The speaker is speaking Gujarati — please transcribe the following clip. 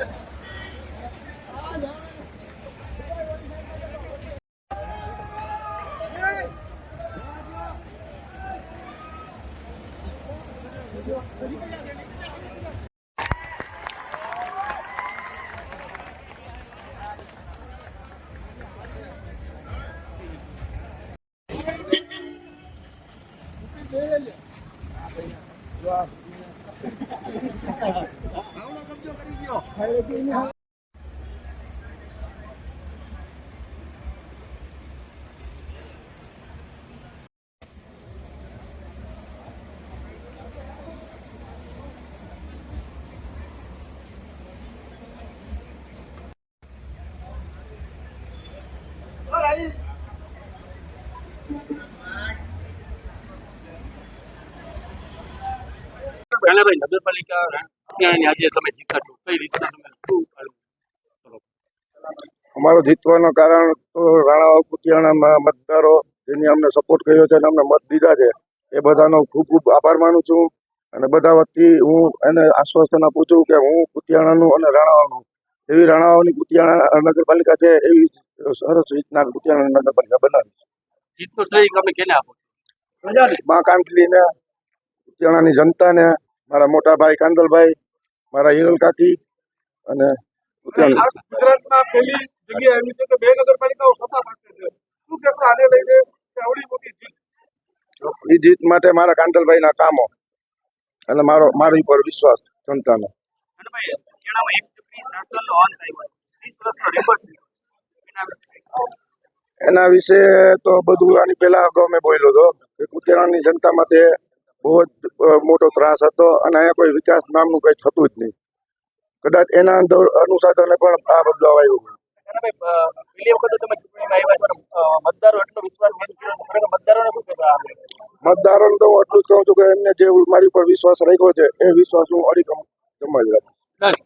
Yeah. કબજો કરી ગયો Black. કાનાભાઈ નગરપાલિકા આજે તમે જીતા છો. કઈ રીતે તમે શું? અમારો જીતવાનું કારણ તો રાણા કુતિયાણામાં મતદારો જેની અમને સપોર્ટ કર્યો છે અને અમને મત દીધા છે એ બધાનો ખૂબ ખૂબ આભાર માનું છું. અને બધા વતી હું એને આશ્વાસન આપું છું કે હું કુતિયાણાનું અને રાણાવાવનું એવી રાણાઓની કુતિયાણા નગરપાલિકા છે એવી સરસ રીતના કુતિયાણા નગરપાલિકા બનાવી જીતનો શ્રેય તમે કેને આપો મા કાંકલીને કુતિયાણાની જનતાને મારા મોટા ભાઈ કાંદલભાઈ મારા હિરલ કાકી અને ગુજરાતમાં પહેલી જગ્યાએ આવી છે કે બે નગરપાલિકાઓ સત્તા પાસે છે. શું કહેશો આને લઈને આવડી મોટી જીત? એ જીત માટે મારા કાંતલભાઈના કામો અને મારો મારી પર વિશ્વાસ જનતાનો. એના વિશે તો બધું આની પહેલા અગાઉ મેં બોલ્યો હતો કે કુતરાની જનતા માટે બહુ જ મોટો ત્રાસ હતો અને અહીંયા કોઈ વિકાસ નામનું કંઈ થતું જ નહીં. કદાચ એના અંદર અનુસાધને પણ આ બદલાવ આવ્યો મતદારોને તો હું એટલું જ કહું છું કે એમને જે મારી પર વિશ્વાસ રાખ્યો છે એ વિશ્વાસ હું અડીકમ જમાવી રાખું. Dale.